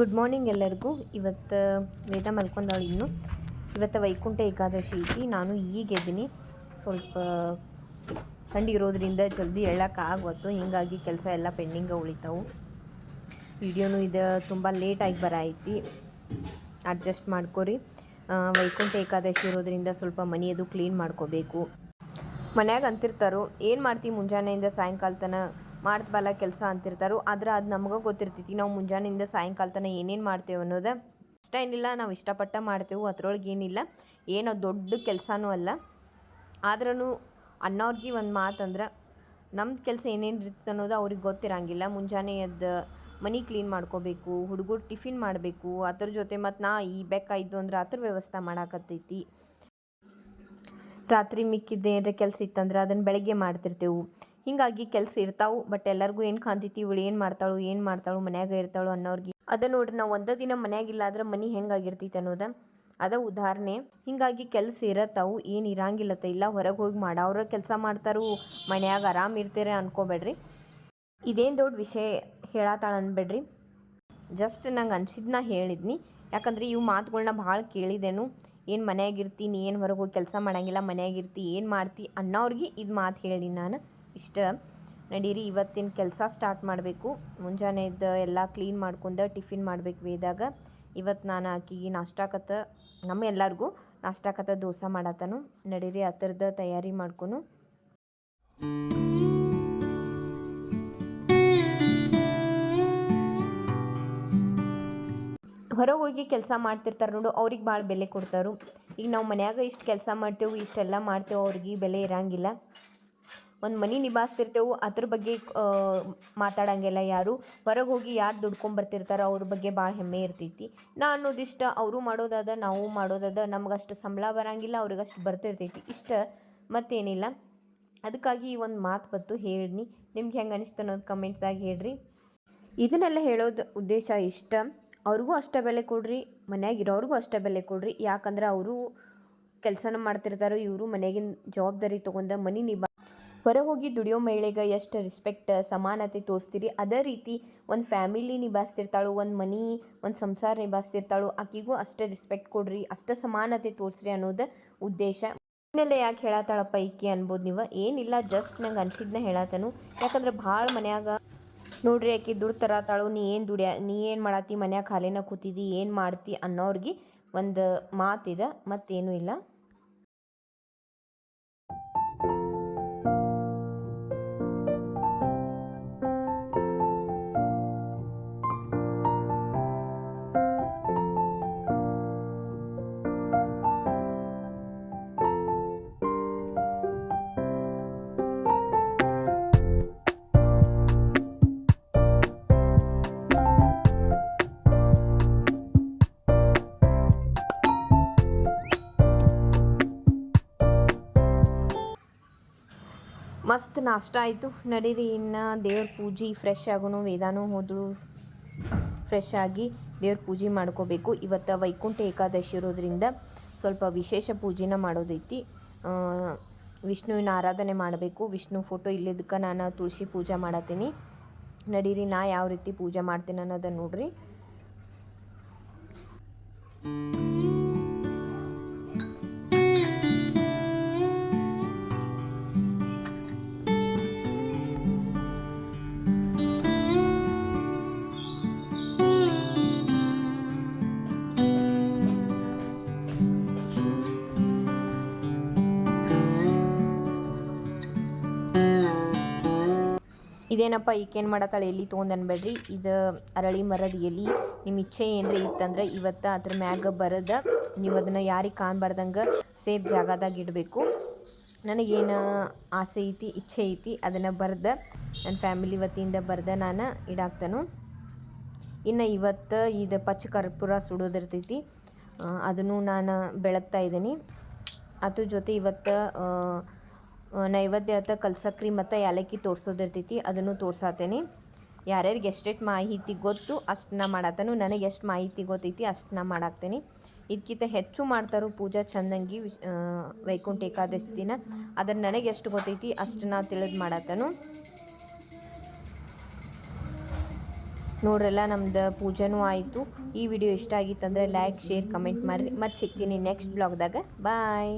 Good morning ಎಲ್ಲರಿಗೂ. ಇವತ್ತು ವೇದ ಮಲ್ಕೊಂಡಾಳು ಇನ್ನು. ಇವತ್ತು ವೈಕುಂಠ ಏಕಾದಶಿ ಐತಿ. ನಾನು ಈಗ ಎದ್ದೀನಿ ಸ್ವಲ್ಪ ಇರೋದ್ರಿಂದ ಜಲ್ದಿ ಹೇಳೋಕ್ಕಾಗತ್ತು ಹಿಂಗಾಗಿ ಕೆಲಸ ಎಲ್ಲ ಪೆಂಡಿಂಗ ಉಳಿತಾವು. ವಿಡಿಯೋನು ಇದು ತುಂಬ ಲೇಟಾಗಿ ಬರ ಐತಿ. ಅಡ್ಜಸ್ಟ್ ಮಾಡ್ಕೊರಿ. ವೈಕುಂಠ ಏಕಾದಶಿ ಇರೋದ್ರಿಂದ ಸ್ವಲ್ಪ ಮನೆಯದು ಕ್ಲೀನ್ ಮಾಡ್ಕೋಬೇಕು. ಮನ್ಯಾಗ ಅಂತಿರ್ತಾರೋ, ಏನು ಮಾಡ್ತೀವಿ ಮುಂಜಾನೆಯಿಂದ ಸಾಯಂಕಾಲ ತನ? ಮಾಡ್ತಬಲ್ಲ ಕೆಲಸ ಅಂತಿರ್ತಾರೋ ಆದ್ರೆ ಅದು ನಮಗೂ ಗೊತ್ತಿರ್ತೈತಿ. ನಾವು ಮುಂಜಾನೆಯಿಂದ ಸಾಯಂಕಾಲ ತನಕ ಏನೇನು ಮಾಡ್ತೇವೆ ಅನ್ನೋದು ಇಷ್ಟ ಏನಿಲ್ಲ, ನಾವು ಇಷ್ಟಪಟ್ಟ ಮಾಡ್ತೇವೆ, ಅದ್ರೊಳಗೆ ಏನಿಲ್ಲ. ಏನೋ ದೊಡ್ಡ ಕೆಲಸನೂ ಅಲ್ಲ. ಆದ್ರೂ ಅನ್ನೋರ್ಗೆ ಒಂದು ಮಾತಂದ್ರೆ ನಮ್ದು ಕೆಲಸ ಏನೇನು ಇರುತ್ತೆ ಅನ್ನೋದು ಅವ್ರಿಗೆ ಗೊತ್ತಿರಂಗಿಲ್ಲ. ಮುಂಜಾನೆ ಅದು ಮನೆ ಕ್ಲೀನ್ ಮಾಡ್ಕೋಬೇಕು, ಹುಡುಗರು ಟಿಫಿನ್ ಮಾಡಬೇಕು, ಅದ್ರ ಜೊತೆ ಮತ್ತು ನಾ ಈ ಬೇಕಾಯ್ತು ಅಂದ್ರೆ ಅದ್ರ ವ್ಯವಸ್ಥೆ ಮಾಡಾಕತ್ತೈತಿ. ರಾತ್ರಿ ಮಿಕ್ಕಿದ್ದು ಏನಾರ ಕೆಲಸ ಇತ್ತಂದ್ರೆ ಅದನ್ನು ಬೆಳಗ್ಗೆ ಮಾಡ್ತಿರ್ತೇವೆ. ಹಿಂಗಾಗಿ ಕೆಲಸ ಇರ್ತಾವೆ ಬಟ್ ಎಲ್ಲರಿಗೂ ಏನು ಕಾಂತಿತಿ ಇವಳು ಏನು ಮಾಡ್ತಾಳು ಏನು ಮಾಡ್ತಾಳು, ಮನ್ಯಾಗ ಇರ್ತಾಳು ಅನ್ನೋರ್ಗೆ. ಅದ ನೋಡ್ರಿ ನಾವು ಒಂದೇ ದಿನ ಮನ್ಯಾಗಿಲ್ಲ ಆದ್ರೆ ಮನೆ ಹೆಂಗಾಗಿರ್ತೈತೆ ಅನ್ನೋದ. ಅದ ಉದಾಹರಣೆ. ಹಿಂಗಾಗಿ ಕೆಲಸ ಇರತ್ತಾವು ಏನು ಇರಂಗಿಲ್ಲತ್ತ, ಇಲ್ಲ ಹೊರಗೆ ಹೋಗಿ ಮಾಡವ್ರ ಕೆಲಸ ಮಾಡ್ತಾರು, ಮನ್ಯಾಗ ಆರಾಮ್ ಇರ್ತೀರ ಅನ್ಕೋಬೇಡ್ರಿ. ಇದೇನು ದೊಡ್ಡ ವಿಷಯ ಹೇಳತ್ತಾಳ ಅನ್ಬೇಡ್ರಿ. ಜಸ್ಟ್ ನಂಗೆ ಅನ್ಸಿದ್ನ ಹೇಳಿದ್ನಿ. ಯಾಕಂದ್ರೆ ಇವು ಮಾತುಗಳನ್ನ ಭಾಳ ಕೇಳಿದೆನು. ಏನು ಮನೆಯಾಗಿರ್ತಿ, ನೀ ಏನು ಹೊರಗೆ ಹೋಗಿ ಕೆಲಸ ಮಾಡಂಗಿಲ್ಲ, ಮನೆಯಾಗಿರ್ತಿ, ಏನು ಮಾಡ್ತಿ ಅನ್ನೋರಿಗೆ ಇದು ಮಾತು ಹೇಳಿ ನಾನು. ಇಷ್ಟ. ನಡೀರಿ, ಇವತ್ತಿನ ಕೆಲಸ ಸ್ಟಾರ್ಟ್ ಮಾಡಬೇಕು. ಮುಂಜಾನೆ ಇದ್ದ ಎಲ್ಲ ಕ್ಲೀನ್ ಮಾಡ್ಕೊಂಡು ಟಿಫಿನ್ ಮಾಡಬೇಕು ವೇದಾಗ. ಇವತ್ತು ನಾನು ಆಕಿಗೆ ನಾಷ್ಟಾಕತ್ತ ನಮ್ಮ ಎಲ್ಲರಿಗೂ ನಾಷ್ಟಾಕತ್ತ ದೋಸೆ ಮಾಡತ್ತನು ನಡೀರಿ, ಆ ಥರದ ತಯಾರಿ ಮಾಡ್ಕೊನು. ಹೊರಗೆ ಹೋಗಿ ಕೆಲಸ ಮಾಡ್ತಿರ್ತಾರೆ ನೋಡು, ಅವ್ರಿಗೆ ಭಾಳ ಬೆಲೆ ಕೊಡ್ತಾರೆ. ಈಗ ನಾವು ಮನ್ಯಾಗ ಇಷ್ಟು ಕೆಲಸ ಮಾಡ್ತೇವೆ, ಇಷ್ಟೆಲ್ಲ ಮಾಡ್ತೇವೆ, ಅವ್ರಿಗೆ ಬೆಲೆ ಇರಂಗಿಲ್ಲ. ಒಂದು ಮನೆ ನಿಭಾಯಿಸ್ತಿರ್ತೇವೆ ಅದ್ರ ಬಗ್ಗೆ ಮಾತಾಡಂಗಿಲ್ಲ ಯಾರು. ಹೊರಗೆ ಹೋಗಿ ಯಾರು ದುಡ್ಕೊಂಬರ್ತಿರ್ತಾರೋ ಅವ್ರ ಬಗ್ಗೆ ಭಾಳ ಹೆಮ್ಮೆ ಇರ್ತೈತಿ. ನಾ ಅನ್ನೋದಿಷ್ಟ ಅವರು ಮಾಡೋದಾದ, ನಾವು ಮಾಡೋದಾದ, ನಮಗಷ್ಟು ಸಂಬಳ ಬರಂಗಿಲ್ಲ, ಅವ್ರಿಗಷ್ಟು ಬರ್ತಿರ್ತೈತಿ. ಇಷ್ಟ ಮತ್ತೇನಿಲ್ಲ. ಅದಕ್ಕಾಗಿ ಈ ಒಂದು ಮಾತು ಬತ್ತು ಹೇಳಿನಿ. ನಿಮ್ಗೆ ಹೆಂಗೆ ಅನ್ನಿಸ್ತು ಅನ್ನೋದು ಕಮೆಂಟ್ದಾಗ ಹೇಳ್ರಿ. ಇದನ್ನೆಲ್ಲ ಹೇಳೋದು ಉದ್ದೇಶ ಇಷ್ಟ. ಅವ್ರಿಗೂ ಅಷ್ಟೇ ಬೆಲೆ ಕೊಡ್ರಿ, ಮನೆಯಾಗಿರೋರಿಗೂ ಅಷ್ಟೇ ಬೆಲೆ ಕೊಡ್ರಿ. ಯಾಕಂದ್ರೆ ಅವರು ಕೆಲಸನ ಮಾಡ್ತಿರ್ತಾರೋ, ಇವರು ಮನೆಗಿನ ಜವಾಬ್ದಾರಿ ತೊಗೊಂಡ ಮನೆ ನಿಭಾ ಹೊರಗೆ ಹೋಗಿ ದುಡಿಯೋ ಮಹಿಳೆಗೆ ಎಷ್ಟು ರೆಸ್ಪೆಕ್ಟ್ ಸಮಾನತೆ ತೋರಿಸ್ತೀರಿ? ಅದೇ ರೀತಿ ಒಂದು ಫ್ಯಾಮಿಲಿ ನಿಭಾಯಿಸ್ತಿರ್ತಾಳು ಒಂದು ಮನೆ, ಒಂದು ಸಂಸಾರ ನಿಭಾಯಿಸ್ತಿರ್ತಾಳು ಆಕಿಗೂ ಅಷ್ಟೇ ರೆಸ್ಪೆಕ್ಟ್ ಕೊಡ್ರಿ, ಅಷ್ಟೇ ಸಮಾನತೆ ತೋರಿಸ್ರಿ ಅನ್ನೋದು ಉದ್ದೇಶ. ಇದನ್ನೆಲ್ಲ ಯಾಕೆ ಹೇಳತ್ತಾಳಪ್ಪ ಈಕಿ ಅನ್ಬೋದು ನೀವು? ಏನಿಲ್ಲ ಜಸ್ಟ್ ನಂಗೆ ಅನ್ಸಿದ್ನ ಹೇಳತ್ತನು ಯಾಕಂದ್ರೆ ಭಾಳ ಮನ್ಯಾಗ ನೋಡ್ರಿ ಆಕಿ ದುಡ್ಡು ತರತಾಳು, ನೀ ಏನು ದುಡಿಯ, ನೀ ಏನು ಮಾಡತ್ತಿ ಮನ್ಯಾಗ ಖಾಲಿನ ಕೂತಿದ್ದಿ ಏನು ಮಾಡ್ತಿ ಅನ್ನೋರ್ಗೆ ಒಂದು ಮಾತಿದೆ ಮತ್ತೇನೂ ಇಲ್ಲ. ಮಸ್ತ್ ನಾಷ್ಟ ಆಯಿತು. ನಡೀರಿ, ಇನ್ನು ದೇವ್ರ ಪೂಜೆ ಫ್ರೆಶ್ ಆಗೋನು, ವೇದಾನು ಹೋದಳು ಫ್ರೆಶ್ ಆಗಿ ದೇವ್ರ ಪೂಜೆ ಮಾಡ್ಕೋಬೇಕು. ಇವತ್ತು ವೈಕುಂಠ ಏಕಾದಶಿ ಇರೋದ್ರಿಂದ ಸ್ವಲ್ಪ ವಿಶೇಷ ಪೂಜೆನ ಮಾಡೋದೈತಿ. ವಿಷ್ಣುವಿನ ಆರಾಧನೆ ಮಾಡಬೇಕು. ವಿಷ್ಣು ಫೋಟೋ ಇಲ್ಲದಕ್ಕೆ ನಾನು ತುಳಸಿ ಪೂಜೆ ಮಾಡತ್ತೀನಿ ನಡೀರಿ, ನಾ ಯಾವ ರೀತಿ ಪೂಜೆ ಮಾಡ್ತೀನಿ ಅನ್ನೋದನ್ನು ನೋಡ್ರಿ. ಇದೇನಪ್ಪ, ಈಕೇನು ಮಾಡತ್ತಾಳೆ? ಎಲ್ಲಿ ತೊಗೊಂಡು ಅನ್ಬೇಡ್ರಿ? ಇದು ಅರಳಿ ಮರದ ಎಲಿ. ನಿಮ್ಮ ಇಚ್ಛೆ ಏನ್ರಿ ಇತ್ತಂದ್ರೆ ಇವತ್ತು ಅದ್ರ ಮ್ಯಾಗ ಬರದ, ನೀವು ಅದನ್ನು ಯಾರಿಗೆ ಕಾಣಬಾರ್ದಂಗೆ ಸೇಫ್ ಜಾಗದಾಗ ಇಡಬೇಕು. ನನಗೇನು ಆಸೆ ಐತಿ, ಇಚ್ಛೆ ಐತಿ ಅದನ್ನು ಬರ್ದ ನನ್ನ ಫ್ಯಾಮಿಲಿ ವತಿಯಿಂದ ಬರ್ದ ನಾನು ಇಡಾಕ್ತಾನು. ಇನ್ನು ಇವತ್ತು ಇದು ಪಚ್ಚ ಕರ್ಪೂರ ಸುಡೋದಿರ್ತೈತಿ. ಅದನ್ನು ನಾನು ಬೆಳಗ್ತಾ ಇದ್ದೀನಿ. ಅದ್ರ ಜೊತೆ ಇವತ್ತು ನೈವೇದ್ಯ ಅಂತ ಕಲ್ಸಕ್ರಿ ಮತ್ತು ಏಲಕ್ಕಿ ತೋರಿಸೋದಿರ್ತೈತಿ, ಅದನ್ನು ತೋರ್ಸಾತೇನೆ. ಯಾರ್ಯಾರಿಗೆ ಎಷ್ಟೆಷ್ಟು ಮಾಹಿತಿ ಗೊತ್ತು ಅಷ್ಟನ್ನ ಮಾಡತ್ತನು ನನಗೆ ಎಷ್ಟು ಮಾಹಿತಿ ಗೊತ್ತೈತಿ ಅಷ್ಟನ್ನ ಮಾಡಾಕ್ತೇನೆ. ಇದಕ್ಕಿಂತ ಹೆಚ್ಚು ಮಾಡ್ತಾರೋ ಪೂಜಾ ಚಂದಂಗಿ ವೈಕುಂಠ ಏಕಾದಶಿ ದಿನ. ಅದನ್ನು ನನಗೆ ಎಷ್ಟು ಗೊತ್ತೈತಿ ಅಷ್ಟನ್ನ ತಿಳಿದು ಮಾಡತ್ತನು ನೋಡ್ರಲ್ಲ ನಮ್ದು ಪೂಜೆನೂ ಆಯಿತು. ಈ ವಿಡಿಯೋ ಇಷ್ಟ ಆಗಿತ್ತಂದರೆ ಲೈಕ್ ಶೇರ್ ಕಮೆಂಟ್ ಮಾಡಿರಿ. ಮತ್ತೆ ಸಿಗ್ತೀನಿ ನೆಕ್ಸ್ಟ್ ಬ್ಲಾಗ್ದಾಗ ಬಾಯ್